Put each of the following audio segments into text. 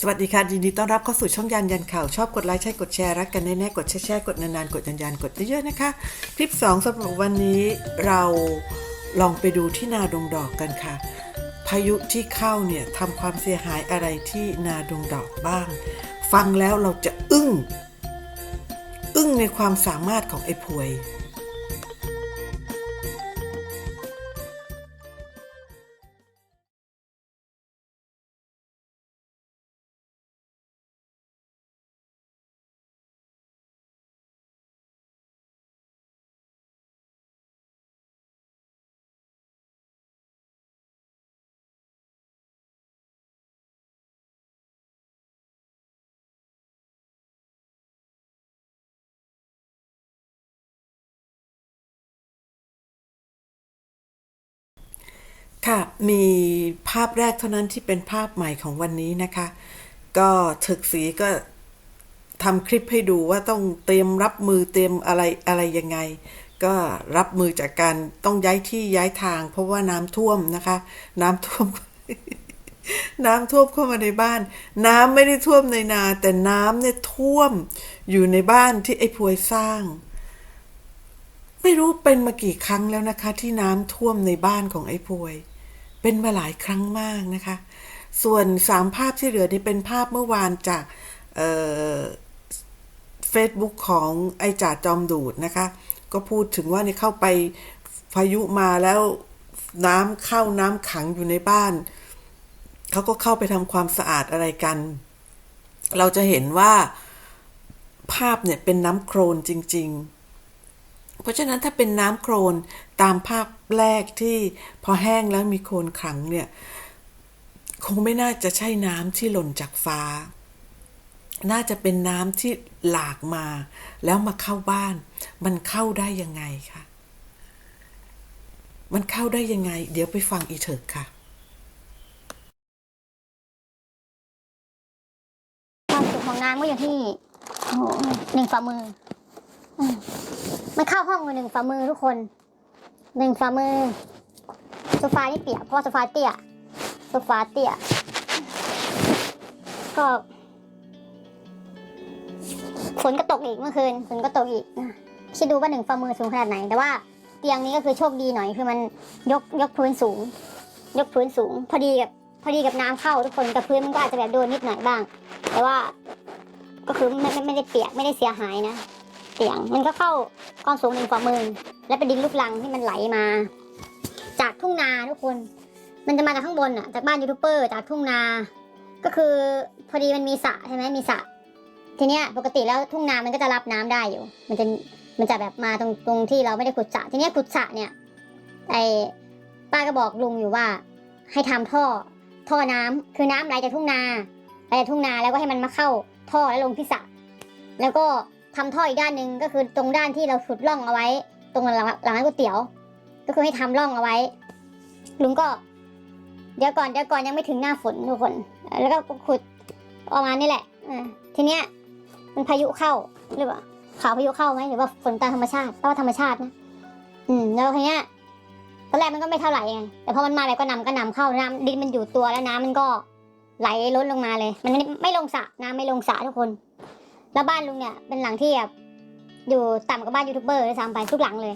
สวัสดีค่ะยินดีต้อนรับเข้าสู่ช่องยันยันข่าว ชอบกดไลค์ใช่กดแชร์รักกันแน่ๆกดแชร์แชร์กดนานๆกดยันยันกดเยอะๆนะคะ คลิป 2สำหรับวันนี้เราลองไปดูที่นาดงดอกกันค่ะ พายุที่เข้าเนี่ยทำความเสียหายอะไรที่นาดงดอกบ้าง ฟังแล้วเราจะอึ้ง อึ้งในความสามารถของไอ้พวย ค่ะ มีภาพแรกเท่านั้นที่เป็นภาพใหม่ของวันนี้นะคะ ก็ถึกสีก็ทำคลิปให้ดูว่าต้องเตรียมรับมือเตรียมอะไรอะไรยังไง ก็รับมือจากการต้องย้ายที่ย้ายทาง เพราะว่าน้ำท่วมนะคะ น้ำท่วม น้ำท่วมเข้ามาในบ้าน น้ำไม่ได้ท่วมในนา แต่น้ำเนี่ยท่วมอยู่ในบ้านที่ไอ้พวยสร้าง ไม่รู้เป็นมากี่ครั้งแล้วนะคะ ที่น้ำท่วมในบ้านของไอ้พวย เป็นมาหลายครั้งมากนะคะ ส่วนสามภาพที่เหลือนี่เป็นภาพเมื่อวานจากเฟซบุ๊กของไอจ่าจอมดูดนะคะ ก็พูดถึงว่าเนี่เข้าไปพายุมาแล้วน้ำเข้าน้ำขังอยู่ในบ้าน เขาก็เข้าไปทำความสะอาดอะไรกัน เราจะเห็นว่าภาพเนี่ยเป็นน้ำโครนจริง ๆ เพราะฉะนั้นถ้าเป็นน้ำโครน ตามภาพแรกที่พอแห้งแล้วมีโคลนขังเนี่ย คงไม่น่าจะใช่น้ำที่หล่นจากฟ้า น่าจะเป็นน้ำที่หลากมา แล้วมาเข้าบ้าน มันเข้าได้ยังไงคะมันเข้าได้ยังไง เดี๋ยวไปฟังอีเถิกค่ะความสุขของนางก็อยู่ที่หนึ่งฝ่ามืออมันเข้าห้องหนึ่งฝ่ามือทุกคน หนึ่งฝ่ามือโซฟานี่เปียกเพราะโซฟาเตี้ยโซฟาเตี้ยก็ฝนก็ตกอีกเมื่อคืนฝนก็ตกอีกนะคิดดูว่าหนึ่งฝ่ามือสูงขนาดไหน แต่ว่าเตียงนี้ก็คือโชคดีหน่อยคือมันยกยกพื้นสูง ยกพื้นสูง พอดีกับพอดีกับน้ำเข้าทุกคนกับพื้นมันก็อาจจะแบบโดนนิดหน่อยบ้าง แต่ว่า ก็คือไม่ไม่ไม่ได้เปียกไม่ได้เสียหายนะ เตียงมันก็เข้าความสูงหนึ่งฝ่ามือ และเป็นดินลูกลังที่มันไหลมา จากทุ่งนาทุกคน มันจะมาจากข้างบนอะจากบ้านยูทูบเบอร์จากทุ่งนา ก็คือพอดีมันมีสระใช่ไหมมีสระทีเนี้ยปกติแล้วทุ่งนามันก็จะรับน้ำได้อยู่ มันจะมันจะแบบมาตรงตรงที่เราไม่ได้ขุดสระทีเนี้ยขุดสระเนี่ยไอ้ป้าก็บอกลุงอยู่ว่า ให้ทำท่อท่อน้ำคือน้ำไหลจากทุ่งนาไหลจากทุ่งนาแล้วก็ให้มันมาเข้าท่อแล้วลงที่สระแล้วก็ ทำท่ออีกด้านหนึ่งก็คือตรงด้านที่เราขุดร่องเอาไว้ ตรงหลังหลังร้านก๋วยเตี๋ยว ก็คือให้ทำร่องเอาไว้ ลุงก็ เดี๋ยวก่อนเดี๋ยวก่อนยังไม่ถึงหน้าฝนทุกคน แล้วก็ขุดออกมานี่แหละอทีเนี้ยมันพายุเข้าหรือเปล่าข่าวพายุเข้าไหมหรือว่าฝนตามธรรมชาติเพราะว่าธรรมชาตินะอืมแล้วทีเนี้ยตอนแรกมันก็ไม่เท่าไหร่ไงแต่พอมันมาแบบก็นำก็นำเข้าน้ำดินมันอยู่ตัวแล้วน้ำมันก็ไหลล้นลงมาเลย มันไม่ไม่ลงสระน้ำไม่ลงสระทุกคน แล้วบ้านลุงเนี่ยเป็นหลังที่แบบอยู่ต่ำกว่าบ้านยูทูบเบอร์ด้วยซ้ำไปทุกหลังเลย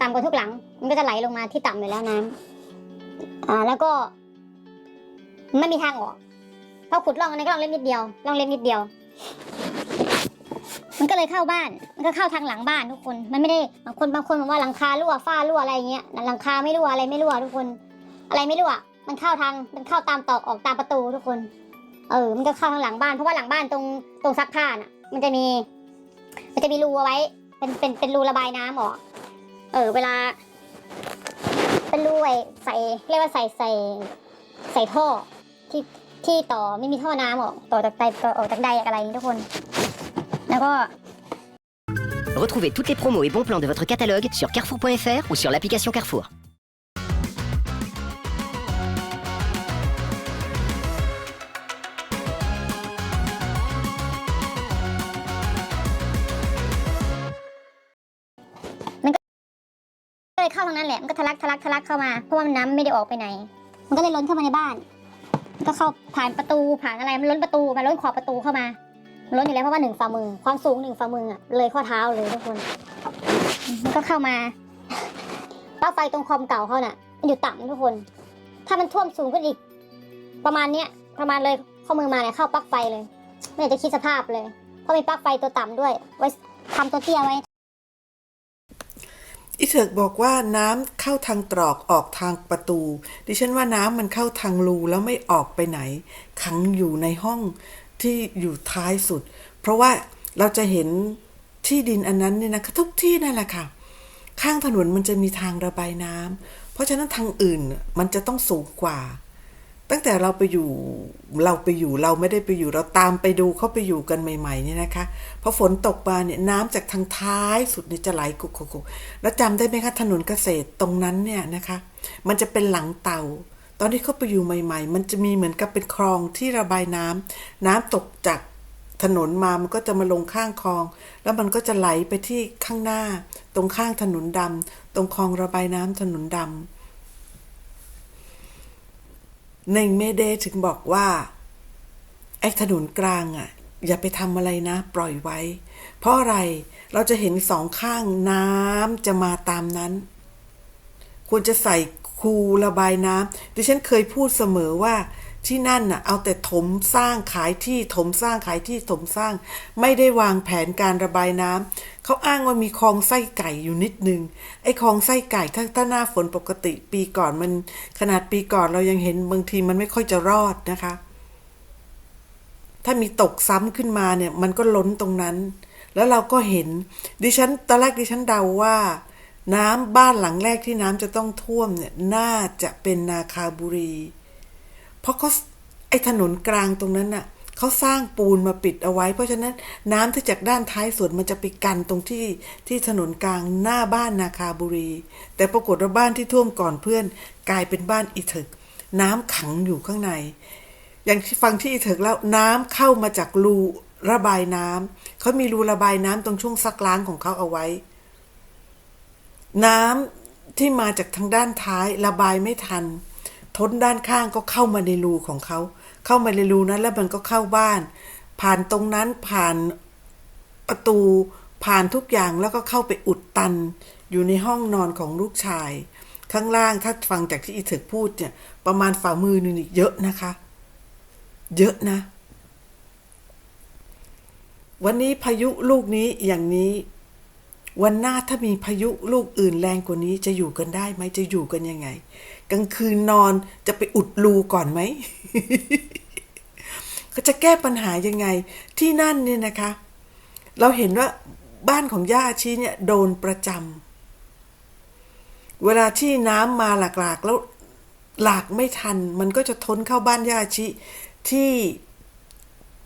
ต่ำกว่าทุกหลัง มันก็จะไหลลงมาที่ต่ำอยู่แล้วน้ำอ่าแล้วก็ไม่มีทางออกพอขุดร่องอันนี้ก็ร่องเล็กนิดเดียวร่องเล็กนิดเดียว มันก็เลยเข้าบ้าน มันก็เข้าทางหลังบ้านทุกคน มันไม่ได้บางคนบางคนบอกว่าหลังคารั่วฝ้ารั่วอะไรอย่างเงี้ยหลังคาไม่รั่วอะไรไม่รั่วทุกคน อะไรไม่รั่ว มันเข้าทางมันเข้าตามตอกออกตามประตูทุกคน เออ มันก็เข้าทางหลังบ้านเพราะว่าหลังบ้านตรงตรงซักผ้าน่ะ มันจะมี มันจะมีรูเอาไว้ เป็นเป็นเป็นรูระบายน้ำออกเออ เวลา เป็นรูไอ้ใส่เรียกว่าใส่ใส่ ใส่ท่อที่ที่ต่อไม่มีท่อน้ำออกต่อจากใดต่อออกจากใดอะไรอย่างงี้ทุกคน แล้วก็ Retrouvez toutes les promos et bons plans de votre catalogue sur carrefour.fr ou sur l'application Carrefour. เข้าทางนั้นแหละมันก็ทะลักทะลักทะลักเข้ามาเพราะว่ามันน้ำไม่ได้ออกไปไหน มันก็เลยล้นเข้ามาในบ้าน ก็เข้าผ่านประตูผ่านอะไรมันล้นประตูมันล้นขอบประตูเข้ามามันล้นอยู่แล้วเพราะว่าหนึ่งฝ่ามือความสูงหนึ่งฝ่ามืออะเลยข้อเท้าเลยทุกคนมันก็เข้ามาปลั๊กไฟตรงคอมเก่าเขาน่ะมันอยู่ต่ำทุกคน ถ้ามันท่วมสูงขึ้นอีก ประมาณเนี้ยประมาณเลยข้อมือมาเนี่ยเข้าปลั๊กไฟเลย ไม่อยากจะคิดสภาพเลย เพราะมีปลั๊กไฟตัวต่ำด้วย ไว้ทำตัวเตี้ยไว้ เถิกบอกว่าน้ำเข้าทางตรอกออกทางประตู ดิฉันว่าน้ำมันเข้าทางรูแล้วไม่ออกไปไหน ขังอยู่ในห้องที่อยู่ท้ายสุด เพราะว่าเราจะเห็นที่ดินอันนั้นเนี่ยนะคะทุกที่นั่นแหละค่ะ ข้างถนนมันจะมีทางระบายน้ำเพราะฉะนั้นทางอื่นมันจะต้องสูงกว่า ตั้งแต่เราไปอยู่เราไปอยู่เราไม่ได้ไปอยู่เราตามไปดูเขาไปอยู่กันใหม่ๆเนี่ยนะคะพอฝนตกมาเนี่ยน้ำจากทางท้ายสุดเนี่ยจะไหลกุกกุกแล้วจำได้ไหมคะถนนเกษตรตรงนั้นเนี่ยนะคะ มันจะเป็นหลังเตาตอนที่เขาไปอยู่ใหม่ ๆ มันจะมีเหมือนกับเป็นคลองที่ระบายน้ำน้ำตกจากถนนมามันก็จะมาลงข้างคลอง แล้วมันก็จะไหลไปที่ข้างหน้า ตรงข้างถนนดำตรงคลองระบายน้ำถนนดำ หนึ่งเมเดถึงบอกว่าไอ้ถนนกลางอะ อย่าไปทำอะไรนะ ปล่อยไว้ เพราะอะไรเราจะเห็นสองข้างน้ำจะมาตามนั้น ควรจะใส่คูระบายน้ำดิฉันเคยพูดเสมอว่า ที่นั่นน่ะเอาแต่ถมสร้างขายที่ถมสร้างขายที่ถมสร้าง ไม่ได้วางแผนการระบายน้ำเขาอ้างว่ามีคลองไส้ไก่อยู่นิดนึงไอ้คลองไส้ไก่ถ้าถ้าหน้าฝนปกติปีก่อนมัน ขนาดปีก่อนเรายังเห็นบางทีมันไม่ค่อยจะรอดนะคะ ถ้ามีตกซ้ำขึ้นมาเนี่ย มันก็ล้นตรงนั้น แล้วเราก็เห็นดิฉันตอนแรกดิฉันเดาว่า น้ำบ้านหลังแรกที่น้ำจะต้องท่วมเนี่ยน่าจะเป็นนาคาบุรี เพราะเขาไอ้ถนนกลางตรงนั้นน่ะเขาสร้างปูนมาปิดเอาไว้ เพราะฉะนั้นน้ำที่จากด้านท้ายสวนมันจะไปกันตรงที่ที่ถนนกลางหน้าบ้านนาคาบุรี แต่ปรากฏว่าบ้านที่ท่วมก่อนเพื่อน กลายเป็นบ้านอีถึก น้ำขังอยู่ข้างใน อย่างที่ฟังที่อีถิกแล้วน้ำเข้ามาจากรูระบายน้ำเขามีรูระบายน้ำตรงช่วงซักล้างของเขาเอาไว้ น้ำที่มาจากทางด้านท้ายระบายไม่ทัน ท้นด้านข้างก็เข้ามาในรูของเขา เข้ามาในรูนั้นแล้วมันก็เข้าบ้าน ผ่านตรงนั้นผ่านประตูผ่านทุกอย่างแล้วก็เข้าไปอุดตัน อยู่ในห้องนอนของลูกชาย ข้างล่างถ้าฟังจากที่อีถิกพูดเนี่ย ประมาณฝ่ามือนึ่งเยอะนะคะ เยอะนะ วันนี้พายุลูกนี้อย่างนี้ วันหน้าถ้ามีพายุลูกอื่นแรงกว่านี้จะอยู่กันได้ไหมจะอยู่กันยังไง กลางคืนนอนจะไปอุดรูก่อนไหมก็จะแก้ปัญหายังไงที่นั่นเนี่ยนะคะ เราเห็นว่าบ้านของย่าชีเนี่ยโดนประจำเวลาที่น้ำมาหลากๆแล้วหลากไม่ทัน มันก็จะท้นเข้าบ้านย่าอาชิที่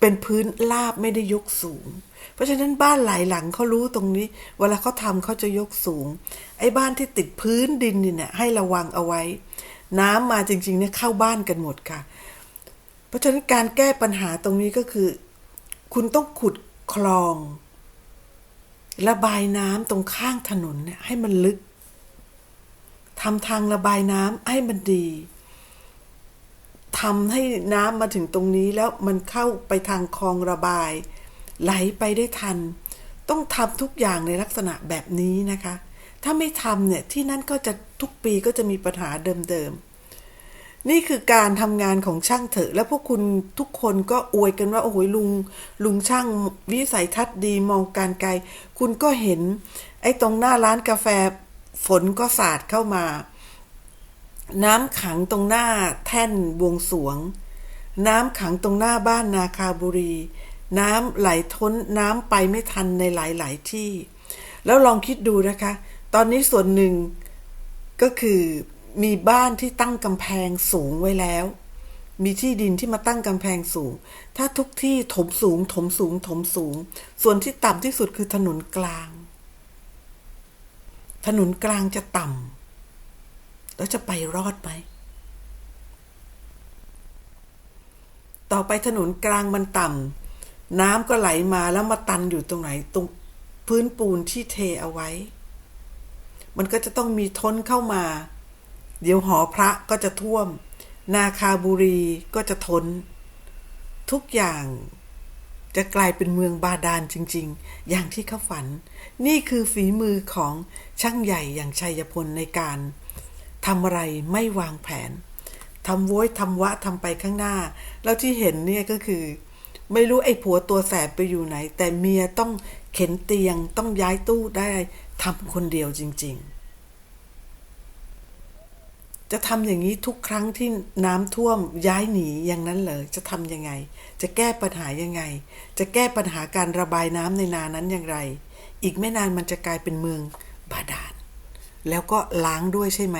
เป็นพื้นลาบไม่ได้ยกสูง เพราะฉะนั้นบ้านหลายหลังเขารู้ตรงนี้ เวลาเขาทำเขาจะยกสูง ไอ้บ้านที่ติดพื้นดินนี่เนี่ยให้ระวังเอาไว้ น้ำมาจริงๆเนี่ยเข้าบ้านกันหมดค่ะ เพราะฉะนั้นการแก้ปัญหาตรงนี้ก็คือ คุณต้องขุดคลอง ระบายน้ำตรงข้างถนนเนี่ยให้มันลึกทำทางระบายน้ำให้มันดีทำให้น้ำมาถึงตรงนี้แล้วมันเข้าไปทางคลองระบาย ไหลไปได้ทัน ต้องทำทุกอย่างในลักษณะแบบนี้นะคะ ถ้าไม่ทำเนี่ยที่นั่นก็จะทุกปีก็จะมีปัญหาเดิมๆ นี่คือการทำงานของช่างเถอะ แล้วพวกคุณทุกคนก็อวยกันว่าโอ้โหลุง ลุงช่างวิสัยทัศน์ดีมองการไกล คุณก็เห็น ไอ้ตรงหน้าร้านกาแฟฝนก็สาดเข้ามา น้ำขังตรงหน้าแท่นบวงสรวง น้ำขังตรงหน้าบ้านนาคาบุรี น้ำไหลท้นน้ำไปไม่ทันในหลาย ๆ ที่ แล้วลองคิดดูนะคะ ตอนนี้ส่วนหนึ่งก็คือมีบ้านที่ตั้งกำแพงสูงไว้แล้ว มีที่ดินที่มาตั้งกำแพงสูง ถ้าทุกที่ถมสูง ถมสูง ถมสูง ส่วนที่ต่ำที่สุดคือถนนกลาง ถนนกลางจะต่ำแล้วจะไปรอดไหมต่อไปถนนกลางมันต่ำ น้ำก็ไหลมาแล้วมาตันอยู่ตรงไหนตรงพื้นปูนที่เทเอาไว้ มันก็จะต้องมีท้นเข้ามา เดี๋ยวหอพระก็จะท่วม นาคาบุรีก็จะทน ทุกอย่างจะกลายเป็นเมืองบาดาลจริง ๆ อย่างที่เขาฝัน นี่คือฝีมือของช่างใหญ่อย่างชัยพลในการทำอะไรไม่วางแผนทำโว้ยทำวะทำไปข้างหน้า แล้วที่เห็นเนี่ยก็คือ ไม่รู้ไอ้ผัวตัวแสบไปอยู่ไหน แต่เมียต้องเข็นเตียงต้องย้ายตู้ได้ทำคนเดียวจริง ๆ จะทำอย่างนี้ทุกครั้งที่น้ำท่วมย้ายหนีอย่างนั้นเลยจะทำยังไง จะแก้ปัญหายังไง จะแก้ปัญหาการระบายน้ำในนานั้นอย่างไร อีกไม่นานมันจะกลายเป็นเมืองบาดาลแล้วก็ล้างด้วยใช่ไหม